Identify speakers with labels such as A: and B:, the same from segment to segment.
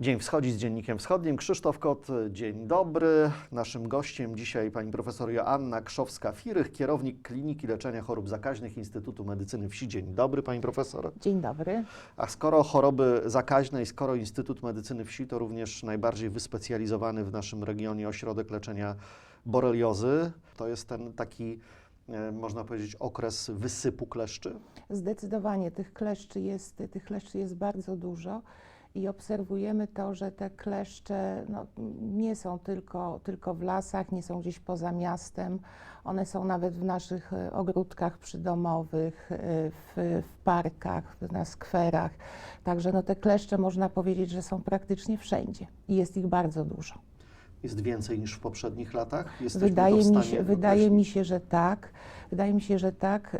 A: Dzień Wschodzi z Dziennikiem Wschodnim. Krzysztof Kot, dzień dobry. Naszym gościem dzisiaj pani profesor Joanna Krzowska-Firych, kierownik Kliniki Leczenia Chorób Zakaźnych Instytutu Medycyny Wsi. Dzień dobry pani profesor.
B: Dzień dobry.
A: A skoro choroby zakaźne i skoro Instytut Medycyny Wsi to również najbardziej wyspecjalizowany w naszym regionie ośrodek leczenia boreliozy, to jest ten taki, e, można powiedzieć, okres wysypu kleszczy?
B: Zdecydowanie tych kleszczy jest, tych kleszczy jest bardzo dużo i obserwujemy to, że te kleszcze no, nie są tylko, tylko w lasach, nie są gdzieś poza miastem, one są nawet w naszych e, ogródkach przydomowych, e, w, w parkach, na skwerach. Także no, te kleszcze można powiedzieć, że są praktycznie wszędzie i jest ich bardzo dużo.
A: Jest więcej niż w poprzednich latach? Jesteśmy
B: Wydaje, mi się, wydaje mi się, że tak. Wydaje mi się, że tak.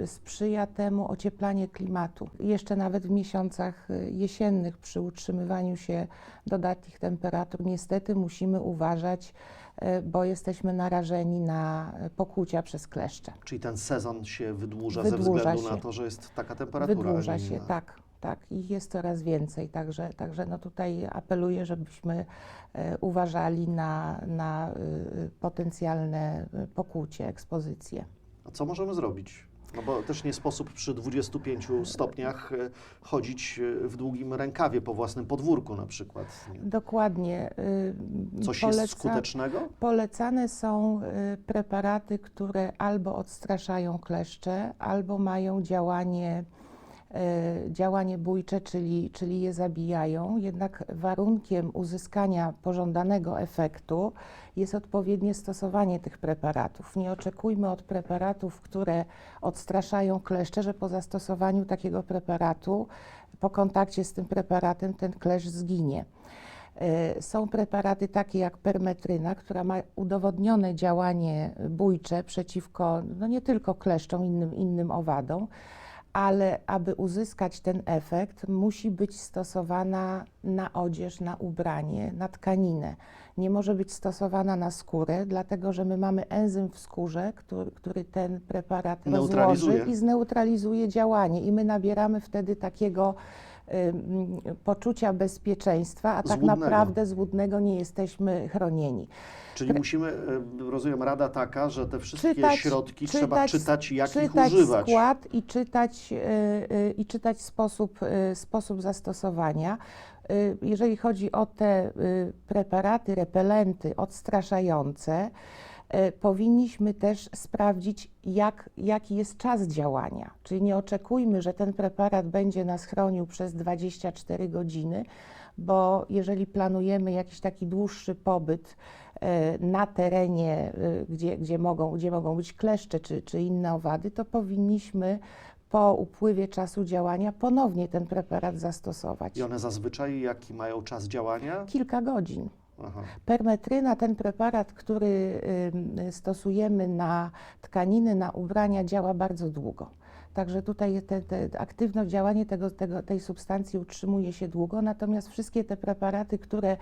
B: y, Sprzyja temu ocieplanie klimatu. Jeszcze nawet w miesiącach y, jesiennych przy utrzymywaniu się dodatnich temperatur niestety musimy uważać, y, bo jesteśmy narażeni na pokłucia przez kleszcze.
A: Czyli ten sezon się wydłuża, ze
B: Wydłuża
A: względu na
B: się.
A: to, że jest taka temperatura.
B: Wydłuża się, tak. Tak, ich jest coraz więcej, także, także no tutaj apeluję, żebyśmy e, uważali na, na y, potencjalne y, pokłucie, ekspozycje.
A: A co możemy zrobić? No bo też nie sposób przy 25 stopniach e, chodzić e, w długim rękawie po własnym podwórku na przykład. Nie?
B: Dokładnie. y,
A: Coś
B: poleca-
A: jest skutecznego?
B: Polecane są preparaty, które albo odstraszają kleszcze, albo mają działanie, działanie bójcze, czyli, czyli je zabijają. Jednak warunkiem uzyskania pożądanego efektu jest odpowiednie stosowanie tych preparatów. Nie oczekujmy od preparatów, które odstraszają kleszcze, że po zastosowaniu takiego preparatu, po kontakcie z tym preparatem, ten kleszcz zginie. E, Są preparaty takie jak permetryna, która ma udowodnione działanie bójcze przeciwko no nie tylko kleszczom, innym, innym owadom, ale aby uzyskać ten efekt, musi być stosowana na odzież, na ubranie, na tkaninę. Nie może być stosowana na skórę, dlatego że my mamy enzym w skórze, który, który ten preparat rozłoży i zneutralizuje działanie. I my nabieramy wtedy takiego poczucia bezpieczeństwa, a tak
A: Złudnego.
B: naprawdę złudnego nie jesteśmy chronieni.
A: Czyli musimy, e, rozumiem, rada taka, że te wszystkie
B: Czytać-
A: środki trzeba czytać, jak ich
B: czytać
A: używać.
B: skład i czytać, y, y, i czytać sposób, sposób zastosowania. Jeżeli chodzi o te preparaty, repelenty odstraszające, powinniśmy też sprawdzić, jak, jaki jest czas działania. Czyli nie oczekujmy, że ten preparat będzie nas chronił przez 24 godziny, bo jeżeli planujemy jakiś taki dłuższy pobyt e, na terenie, e, gdzie, gdzie, mogą, gdzie mogą być kleszcze czy, czy inne owady, to powinniśmy po upływie czasu działania ponownie ten preparat zastosować.
A: I one zazwyczaj jaki mają czas działania?
B: Kilka godzin.
A: Aha.
B: Permetryna, ten preparat, który stosujemy na tkaniny, na ubrania, działa bardzo długo. Także tutaj te, te aktywne działanie tego, tego, tej substancji utrzymuje się długo, natomiast wszystkie te preparaty, które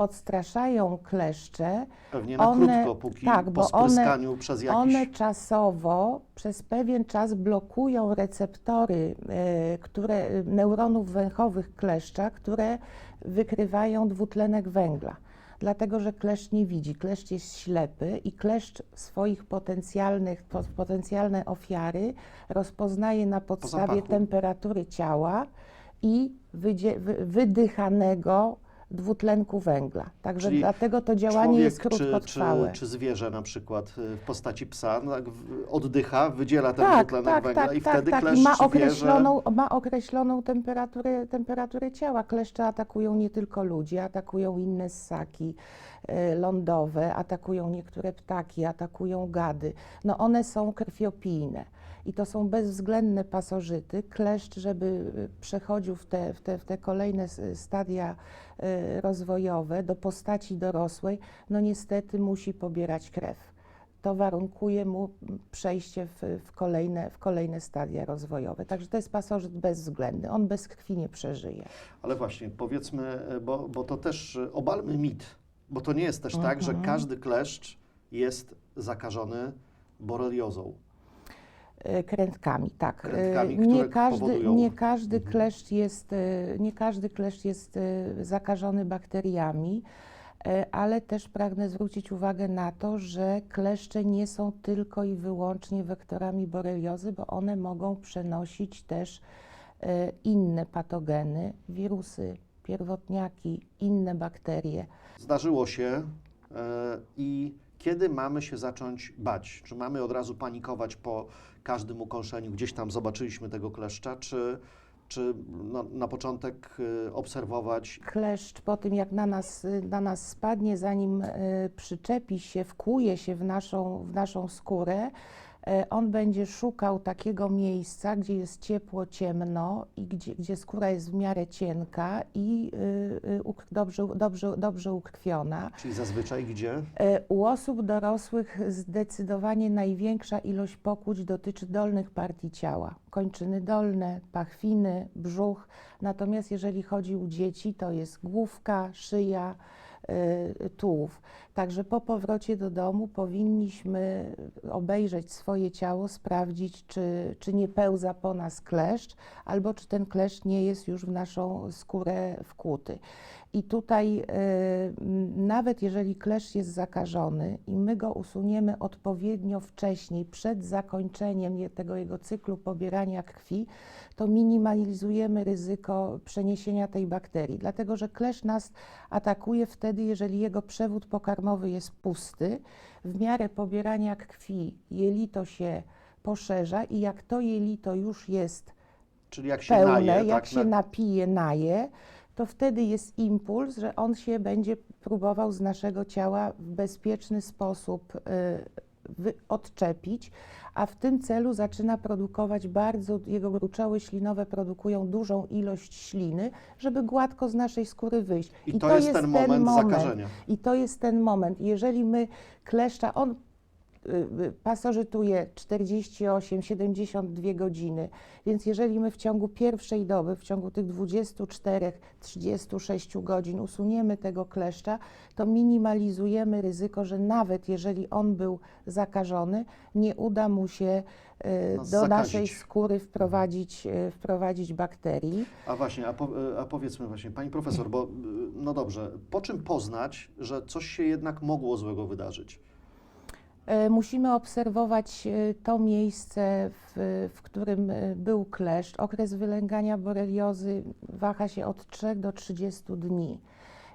B: odstraszają kleszcze,
A: Pewnie na
B: One-
A: krótko, póki
B: tak,
A: po
B: bo one-
A: spryskaniu przez jakiś...
B: one czasowo przez pewien czas blokują receptory e, które, neuronów węchowych kleszcza, które wykrywają dwutlenek węgla. Dlatego, że kleszcz nie widzi, kleszcz jest ślepy i kleszcz swoich potencjalnych, po- potencjalne ofiary rozpoznaje na podstawie temperatury ciała i wydzie, wy, wydychanego dwutlenku węgla. Także
A: Czyli
B: dlatego to działanie
A: Człowiek
B: jest
A: czy,
B: krótkotrwałe.
A: czy, czy zwierzę na przykład y, w postaci psa no, tak oddycha, wydziela ten
B: tak,
A: dwutlenek
B: tak,
A: węgla
B: tak,
A: i
B: tak,
A: wtedy
B: tak.
A: kleszcz
B: I ma określoną, ma określoną temperaturę, temperaturę ciała. Kleszcze atakują nie tylko ludzi, atakują inne ssaki e, lądowe, atakują niektóre ptaki, atakują gady. No one są krwiopijne. I to są bezwzględne pasożyty. Kleszcz, żeby e, przechodził w te, w te, w te kolejne stadia e, rozwojowe do postaci dorosłej, no niestety musi pobierać krew to warunkuje mu przejście w, w, kolejne, w kolejne stadia rozwojowe. Także to jest pasożyt bezwzględny, on bez krwi nie przeżyje.
A: Ale właśnie, powiedzmy, e, bo, bo to też e, obalmy mit, bo to nie jest też tak, że
B: Mhm.
A: każdy kleszcz jest zakażony boreliozą.
B: E, Krętkami, tak. E,
A: Krętkami,
B: nie
A: które
B: każdy,
A: powodują-
B: nie każdy
A: Mhm.
B: kleszcz jest, e, nie każdy kleszcz jest zakażony bakteriami, ale też pragnę zwrócić uwagę na to, że kleszcze nie są tylko i wyłącznie wektorami boreliozy, bo one mogą przenosić też inne patogeny, wirusy, pierwotniaki, inne bakterie.
A: Zdarzyło się i kiedy mamy się zacząć bać? Czy mamy od razu panikować po każdym ukąszeniu? Gdzieś tam zobaczyliśmy tego kleszcza, czy, czy na, na początek e, obserwować?
B: kleszcz po tym, jak na nas, na nas spadnie, zanim e, przyczepi się, wkuje się w naszą, w naszą skórę, on będzie szukał takiego miejsca, gdzie jest ciepło, ciemno i gdzie, gdzie skóra jest w miarę cienka i y, y, dobrze, dobrze, dobrze ukrwiona.
A: Czyli zazwyczaj gdzie?
B: E, U osób dorosłych zdecydowanie największa ilość pokłuć dotyczy dolnych partii ciała. Kończyny dolne, pachwiny, brzuch. Natomiast jeżeli chodzi u dzieci, to jest główka, szyja, e, tułów. Także po powrocie do domu powinniśmy obejrzeć swoje ciało, sprawdzić, czy, czy nie pełza po nas kleszcz, albo czy ten kleszcz nie jest już w naszą skórę wkłuty. I tutaj m, nawet jeżeli kleszcz jest zakażony i my go usuniemy odpowiednio wcześniej, przed zakończeniem tego jego cyklu pobierania krwi, to minimalizujemy ryzyko przeniesienia tej bakterii. Dlatego, że kleszcz nas atakuje wtedy, jeżeli jego przewód pokarmowy jest pusty. W miarę pobierania krwi jelito się poszerza i jak to jelito już jest
A: Czyli jak się
B: pełne,
A: naje,
B: jak
A: tak,
B: się
A: na-
B: napije, naje, to wtedy jest impuls, że on się będzie próbował z naszego ciała w bezpieczny sposób y, odczepić, a w tym celu zaczyna produkować bardzo, jego gruczoły ślinowe produkują dużą ilość śliny, żeby gładko z naszej skóry wyjść.
A: I to, jest ten moment, zakażenia.
B: I to jest ten moment. Jeżeli my kleszcza, on y, y, pasożytuje 48-72 godziny, więc jeżeli my w ciągu pierwszej doby, w ciągu tych 24-36 godzin usuniemy tego kleszcza, to minimalizujemy ryzyko, że nawet jeżeli on był zakażony, nie uda mu się y, do
A: zakazić.
B: naszej skóry wprowadzić, wprowadzić bakterii.
A: A właśnie, a, po, a powiedzmy właśnie, pani profesor, bo no dobrze, po czym poznać, że coś się jednak mogło złego wydarzyć?
B: E, Musimy obserwować e, to miejsce, w, w którym e, był kleszcz. Okres wylęgania boreliozy waha się od 3 do 30 dni.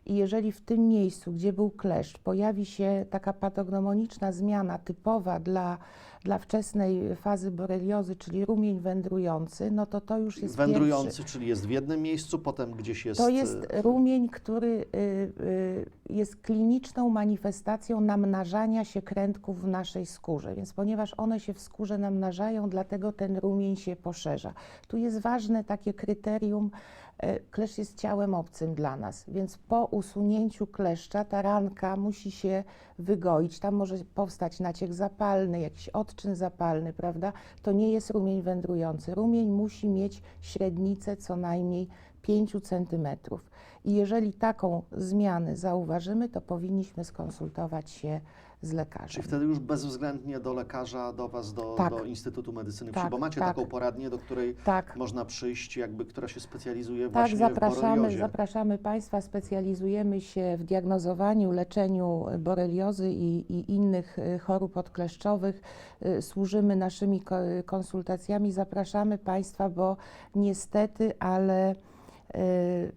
B: I jeżeli w tym miejscu, gdzie był kleszcz, pojawi się taka patognomoniczna zmiana typowa dla, dla wczesnej fazy boreliozy, czyli rumień wędrujący, no to to już jest
A: Wędrujący,
B: pierwszy,
A: czyli jest w jednym miejscu, potem gdzieś jest...
B: to jest
A: y,
B: rumień, który y, y, jest kliniczną manifestacją namnażania się krętków w naszej skórze. Więc ponieważ one się w skórze namnażają, dlatego ten rumień się poszerza. Tu jest ważne takie kryterium, e, kleszcz jest ciałem obcym dla nas, więc po usunięciu kleszcza ta ranka musi się wygoić. Tam może powstać naciek zapalny, jakiś odczyn zapalny, prawda? To nie jest rumień wędrujący. Rumień musi mieć średnicę co najmniej 5 centymetrów. I jeżeli taką zmianę zauważymy, to powinniśmy skonsultować się z lekarzem.
A: Czyli wtedy już bezwzględnie do lekarza, do Was, do,
B: Tak.
A: do Instytutu Medycyny
B: Tak,
A: bo macie
B: tak.
A: taką poradnię, do której
B: Tak.
A: można przyjść, jakby, która się specjalizuje
B: Tak,
A: właśnie w
B: zapraszamy,
A: boreliozie.
B: zapraszamy Państwa. Specjalizujemy się w diagnozowaniu, leczeniu boreliozy i, i innych y, chorób odkleszczowych. Y, Służymy naszymi ko- konsultacjami. Zapraszamy Państwa, bo niestety, ale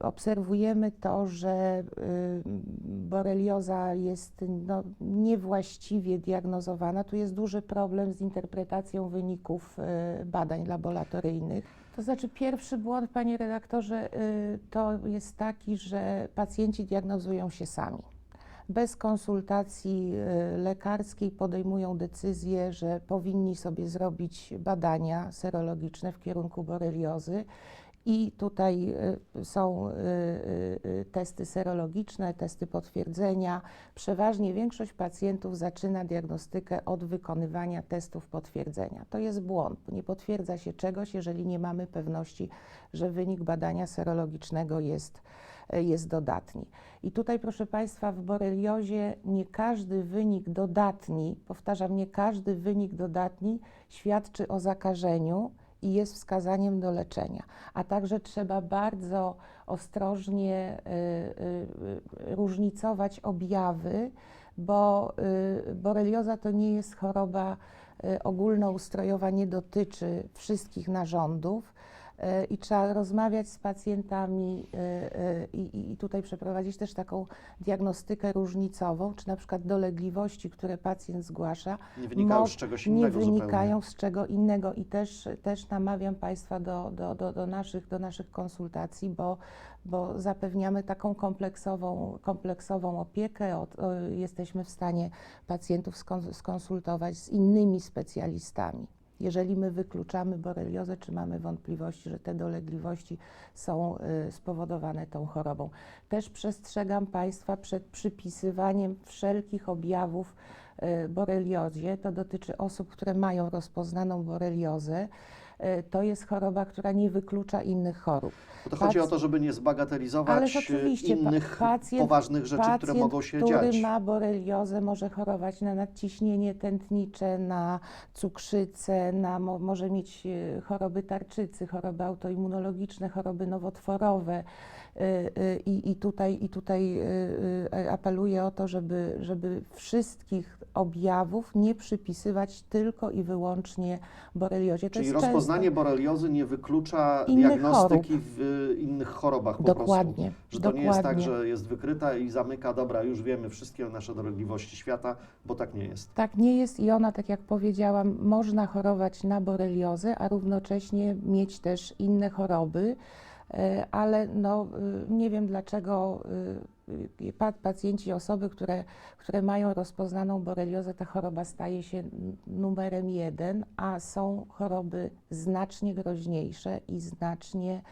B: obserwujemy to, że y, borelioza jest no, niewłaściwie diagnozowana. Tu jest duży problem z interpretacją wyników y, badań laboratoryjnych. To znaczy, pierwszy błąd, panie redaktorze, y, to jest taki, że pacjenci diagnozują się sami. Bez konsultacji y, lekarskiej podejmują decyzję, że powinni sobie zrobić badania serologiczne w kierunku boreliozy. I tutaj y, są y, y, testy serologiczne, testy potwierdzenia. Przeważnie większość pacjentów zaczyna diagnostykę od wykonywania testów potwierdzenia. To jest błąd. Nie potwierdza się czegoś, jeżeli nie mamy pewności, że wynik badania serologicznego jest, jest dodatni. I tutaj, proszę Państwa, w boreliozie nie każdy wynik dodatni, powtarzam, nie każdy wynik dodatni świadczy o zakażeniu i jest wskazaniem do leczenia. A także trzeba bardzo ostrożnie y, y, y, różnicować objawy, bo borelioza to nie jest choroba ogólnoustrojowa, nie dotyczy wszystkich narządów i trzeba rozmawiać z pacjentami y, y, i, i tutaj przeprowadzić też taką diagnostykę różnicową, czy na przykład dolegliwości, które pacjent zgłasza,
A: Nie wynikają
B: Mo-
A: z czegoś
B: nie
A: innego
B: wynikają z czego innego i też, też namawiam Państwa do, do, do, do, naszych, do naszych konsultacji, bo, bo zapewniamy taką kompleksową, kompleksową opiekę. Od, o, jesteśmy w stanie pacjentów skon, skonsultować z innymi specjalistami. Jeżeli my wykluczamy boreliozę, czy mamy wątpliwości, że te dolegliwości są y, spowodowane tą chorobą. Też przestrzegam Państwa przed przypisywaniem wszelkich objawów y, boreliozie. To dotyczy osób, które mają rozpoznaną boreliozę. Y, To jest choroba, która nie wyklucza innych chorób.
A: To chodzi
B: Pac-
A: o to, żeby nie zbagatelizować innych
B: pacjent-
A: poważnych rzeczy, które
B: Pacjent,
A: mogą się
B: który
A: dziać.
B: ma boreliozę, może chorować na nadciśnienie tętnicze, na cukrzycę, na, mo, może mieć e, choroby tarczycy, choroby autoimmunologiczne, choroby nowotworowe. E, e, I, i tutaj, i tutaj e, apeluję o to, żeby, żeby wszystkich objawów nie przypisywać tylko i wyłącznie boreliozie. To
A: Czyli rozpoznanie boreliozy nie wyklucza
B: Innych
A: diagnostyki w y, innych chorobach po
B: Dokładnie,
A: prostu. Że to nie jest tak,
B: dokładnie.
A: że jest wykryta i zamyka, dobra, już wiemy wszystkie nasze dolegliwości świata, bo tak nie jest.
B: Tak nie jest i ona, tak jak powiedziałam, można chorować na boreliozę, a równocześnie mieć też inne choroby, ale no, y, nie wiem dlaczego pa- pacjenci, osoby, które, które mają rozpoznaną boreliozę, ta choroba staje się numerem jeden, a są choroby znacznie groźniejsze i znacznie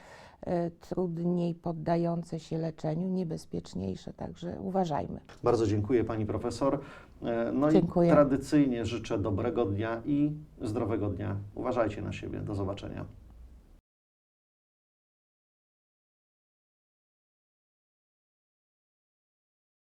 B: e, trudniej poddające się leczeniu, niebezpieczniejsze, także uważajmy.
A: Bardzo dziękuję Pani Profesor. E, No
B: Dziękuję.
A: i tradycyjnie życzę dobrego dnia i zdrowego dnia. Uważajcie na siebie. Do zobaczenia.